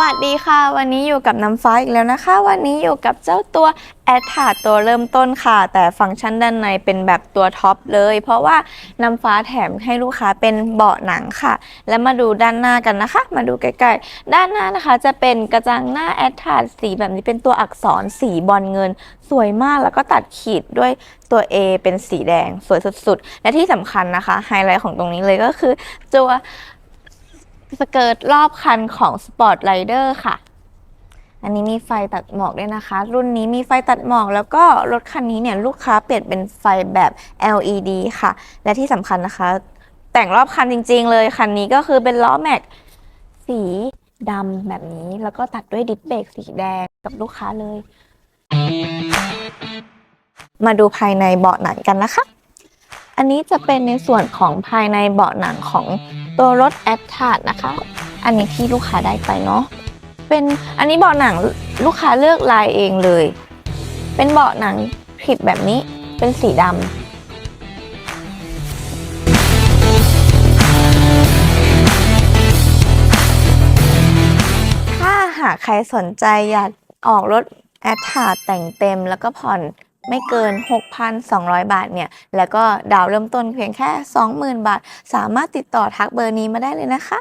วัสดีค่ะ วันนี้อยู่กับน้ำฟ้าอีกแล้วนะคะ วันนี้อยู่กับเจ้าตัวแอดถาตัวเริ่มต้นค่ะ แต่ฟังก์ชันด้านในเป็นแบบตัวท็อปเลย เพราะว่าน้ำฟ้าแถมให้ลูกค้าเป็นเบาะหนังค่ะ แล้วมาดูด้านหน้ากันนะคะ มาดูใกล้ๆ ด้านหน้านะคะจะเป็นกระจังหน้าแอดถาสีแบบนี้เป็นตัวอักษรสีบอลเงิน สวยมากแล้วก็ตัดขีดด้วยตัว A เป็นสีแดงสวยสุดๆ และที่สำคัญนะคะไฮไลท์ของตรงนี้เลยก็คือตัว สเกิร์ตรอบคันของ Sport Rider ค่ะ อันนี้มีไฟตัดหมอกด้วยนะคะ รุ่นนี้มีไฟตัดหมอก แล้วก็รถคันนี้เนี่ยลูกค้าเปลี่ยนเป็นไฟแบบ LED ค่ะ และที่สำคัญนะคะ แต่งรอบคันจริง ๆ เลยคันนี้ก็คือเป็นล้อแม็กสีดำแบบนี้ แล้วก็ตัดด้วยดิสเบรกสีแดงกับลูกค้าเลย มาดูภายในเบาะหนังกันนะคะ อันนี้จะเป็นในส่วนของภายในเบาะหนังของ ตัวรถแอดทาดนะคะ อันนี้ที่ลูกค้าได้ไปเนาะเป็นอันนี้เบาะหนังลูกค้าเลือกลายเองเลย เป็นเบาะหนังผิดแบบนี้เป็นสีดำถ้าหากใครสนใจอยากออกรถแอดทาดแต่งเต็มแล้วก็ผ่อน ไม่เกิน 6,200 บาทเนี่ย แล้วก็ดาวน์เริ่มต้นเพียงแค่ 20,000 บาท สามารถติดต่อทักเบอร์นี้มาได้เลยนะคะ